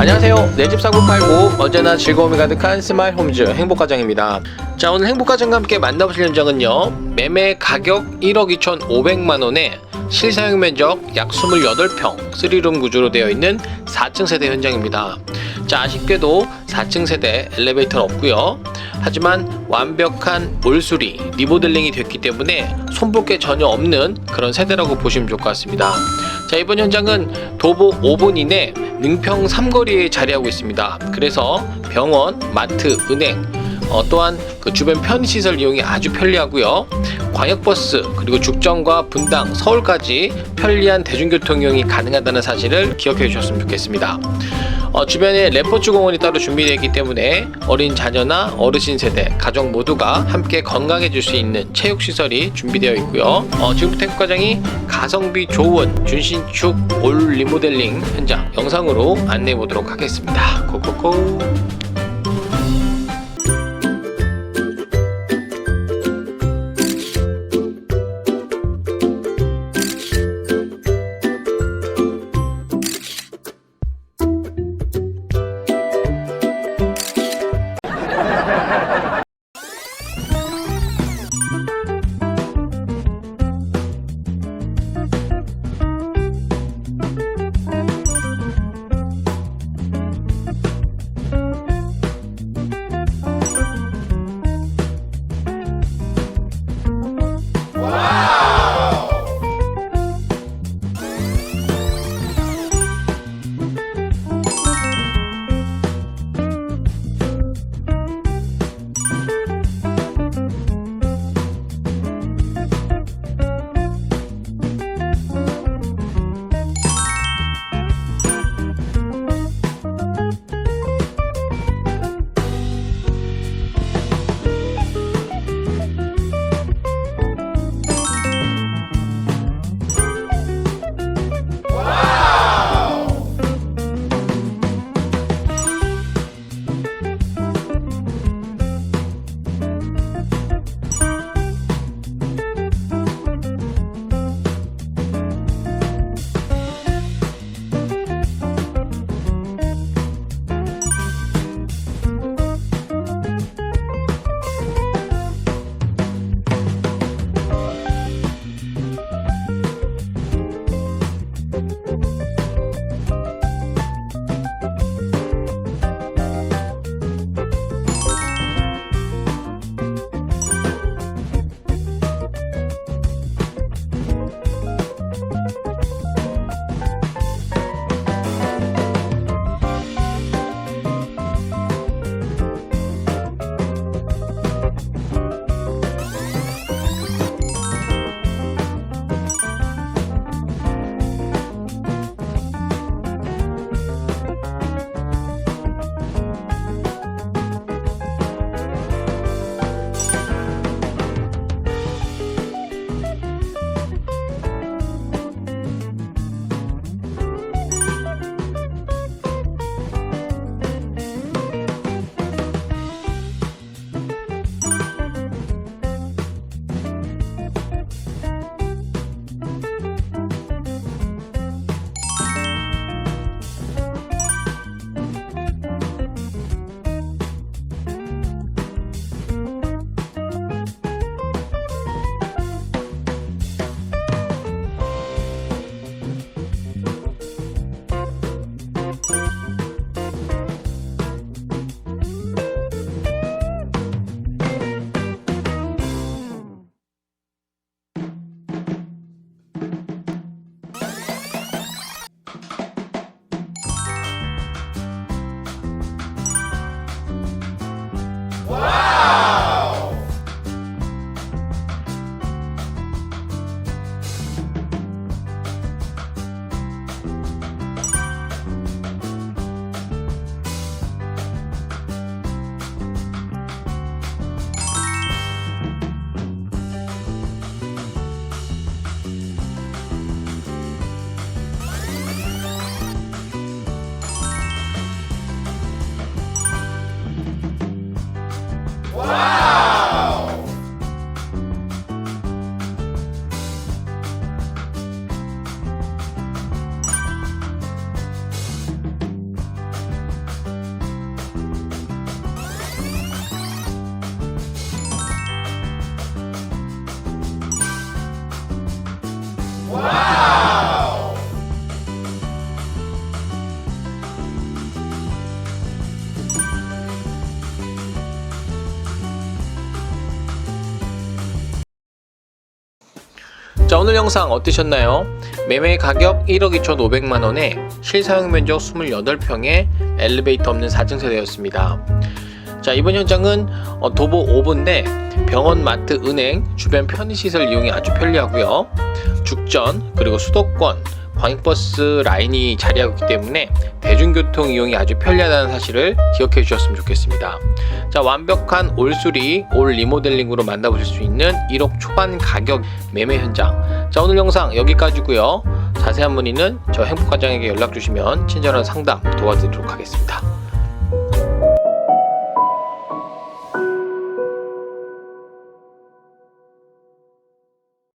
안녕하세요. 내 집 사고 팔고 언제나 즐거움이 가득한 스마일 홈즈 행복가정입니다. 자 오늘 행복가정과 함께 만나보실 현장은요. 매매 가격 1억 2,500만 원에 실사용 면적 약 28평 3룸 구조로 되어 있는 4층 세대 현장입니다. 자 아쉽게도 4층 세대 엘리베이터는 없고요. 하지만 완벽한 몰수리 리모델링이 됐기 때문에 손볼 게 전혀 없는 그런 세대라고 보시면 좋을 것 같습니다. 자 이번 현장은 도보 5분 이내 능평 삼거리에 자리하고 있습니다. 그래서 병원, 마트, 은행 어, 또한 그 주변 편의시설 이용이 아주 편리하고요. 광역버스 그리고 죽전과 분당, 서울까지 편리한 대중교통 이용이 가능하다는 사실을 기억해 주셨으면 좋겠습니다. 어, 주변에 레포츠 공원이 따로 준비되어 있기 때문에 어린 자녀나 어르신 세대, 가족 모두가 함께 건강해질 수 있는 체육시설이 준비되어 있고요. 어, 지금부터 행과장이 가성비 좋은 준신축 올 리모델링 현장 영상으로 안내해 보도록 하겠습니다. 고고고! Wow! 자 오늘 영상 어떠셨나요? 매매 가격 1억 2,500만 원에 실사용 면적 28평에 엘리베이터 없는 4층 세대였습니다. 자 이번 현장은 어, 도보 5분인데 병원, 마트, 은행, 주변 편의시설 이용이 아주 편리하고요. 죽전 그리고 수도권 광역버스 라인이 자리하고 있기 때문에 대중교통 이용이 아주 편리하다는 사실을 기억해 주셨으면 좋겠습니다. 자 완벽한 올수리, 올 리모델링으로 만나보실 수 있는 1억 초반 가격 매매 현장. 자 오늘 영상 여기까지고요. 자세한 문의는 저 행복과장에게 연락 주시면 친절한 상담 도와드리도록 하겠습니다.